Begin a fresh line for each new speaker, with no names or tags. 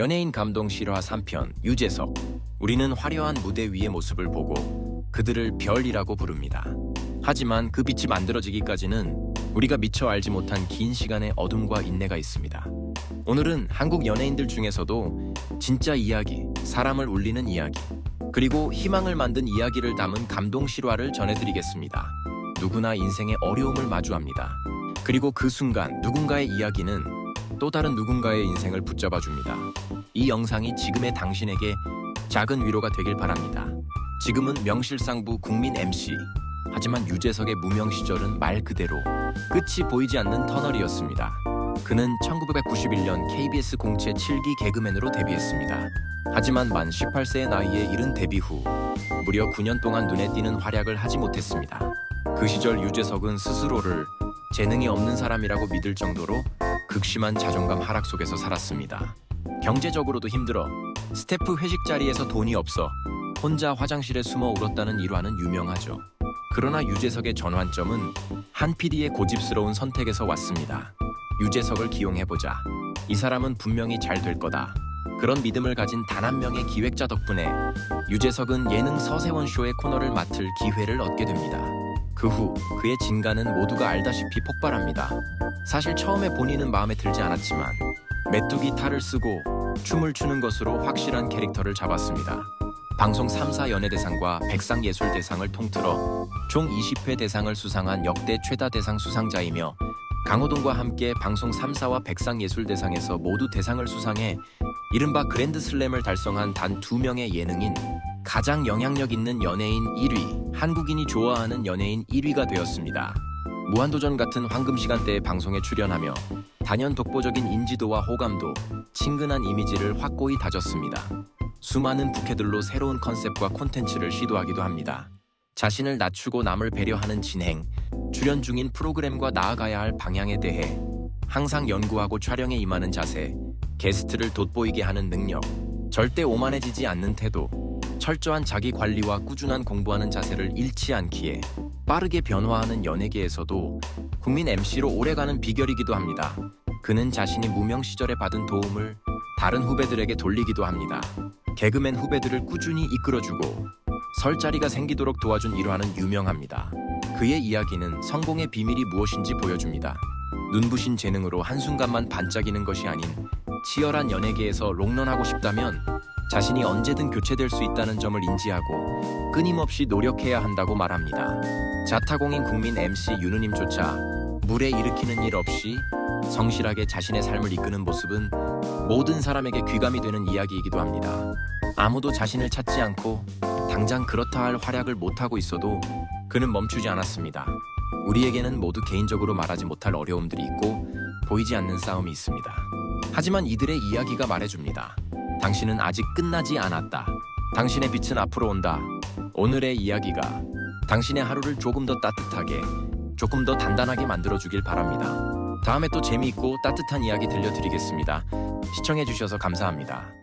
연예인 감동 실화 3편 유재석 우리는 화려한 무대 위의 모습을 보고 그들을 별이라고 부릅니다. 하지만 그 빛이 만들어지기까지는 우리가 미처 알지 못한 긴 시간의 어둠과 인내가 있습니다. 오늘은 한국 연예인들 중에서도 진짜 이야기, 사람을 울리는 이야기, 그리고 희망을 만든 이야기를 담은 감동 실화를 전해드리겠습니다. 누구나 인생의 어려움을 마주합니다. 그리고 그 순간 누군가의 이야기는 또 다른 누군가의 인생을 붙잡아 줍니다. 이 영상이 지금의 당신에게 작은 위로가 되길 바랍니다. 지금은 명실상부 국민 MC. 하지만 유재석의 무명 시절은 말 그대로 끝이 보이지 않는 터널이었습니다. 그는 1991년 KBS 공채 7기 개그맨으로 데뷔했습니다. 하지만 만 18세의 나이에 이른 데뷔 후 무려 9년 동안 눈에 띄는 활약을 하지 못했습니다. 그 시절 유재석은 스스로를 재능이 없는 사람이라고 믿을 정도로 극심한 자존감 하락 속에서 살았습니다. 경제적으로도 힘들어 스태프 회식 자리에서 돈이 없어 혼자 화장실에 숨어 울었다는 일화는 유명하죠. 그러나 유재석의 전환점은 한 PD의 고집스러운 선택에서 왔습니다. 유재석을 기용해보자. 이 사람은 분명히 잘 될 거다. 그런 믿음을 가진 단 한 명의 기획자 덕분에 유재석은 예능 서세원 쇼의 코너를 맡을 기회를 얻게 됩니다. 그 후 그의 진가는 모두가 알다시피 폭발합니다. 사실 처음에 본인은 마음에 들지 않았지만 메뚜기 탈을 쓰고 춤을 추는 것으로 확실한 캐릭터를 잡았습니다. 방송 3사 연예대상과 백상예술대상을 통틀어 총 20회 대상을 수상한 역대 최다 대상 수상자이며 강호동과 함께 방송 3사와 백상예술대상에서 모두 대상을 수상해 이른바 그랜드슬램을 달성한 단 두 명의 예능인 가장 영향력 있는 연예인 1위, 한국인이 좋아하는 연예인 1위가 되었습니다. 무한도전 같은 황금 시간대의 방송에 출연하며 단연 독보적인 인지도와 호감도, 친근한 이미지를 확고히 다졌습니다. 수많은 부캐들로 새로운 컨셉과 콘텐츠를 시도하기도 합니다. 자신을 낮추고 남을 배려하는 진행, 출연 중인 프로그램과 나아가야 할 방향에 대해 항상 연구하고 촬영에 임하는 자세, 게스트를 돋보이게 하는 능력, 절대 오만해지지 않는 태도, 철저한 자기 관리와 꾸준한 공부하는 자세를 잃지 않기에 빠르게 변화하는 연예계에서도 국민 MC로 오래가는 비결이기도 합니다. 그는 자신이 무명 시절에 받은 도움을 다른 후배들에게 돌리기도 합니다. 개그맨 후배들을 꾸준히 이끌어주고 설 자리가 생기도록 도와준 일화는 유명합니다. 그의 이야기는 성공의 비밀이 무엇인지 보여줍니다. 눈부신 재능으로 한순간만 반짝이는 것이 아닌 치열한 연예계에서 롱런하고 싶다면 자신이 언제든 교체될 수 있다는 점을 인지하고 끊임없이 노력해야 한다고 말합니다. 자타공인 국민 MC 윤우님조차 물에 일으키는 일 없이 성실하게 자신의 삶을 이끄는 모습은 모든 사람에게 귀감이 되는 이야기이기도 합니다. 아무도 자신을 찾지 않고 당장 그렇다 할 활약을 못하고 있어도 그는 멈추지 않았습니다. 우리에게는 모두 개인적으로 말하지 못할 어려움들이 있고 보이지 않는 싸움이 있습니다. 하지만 이들의 이야기가 말해줍니다. 당신은 아직 끝나지 않았다. 당신의 빛은 앞으로 온다. 오늘의 이야기가 당신의 하루를 조금 더 따뜻하게, 조금 더 단단하게 만들어주길 바랍니다. 다음에 또 재미있고 따뜻한 이야기 들려드리겠습니다. 시청해주셔서 감사합니다.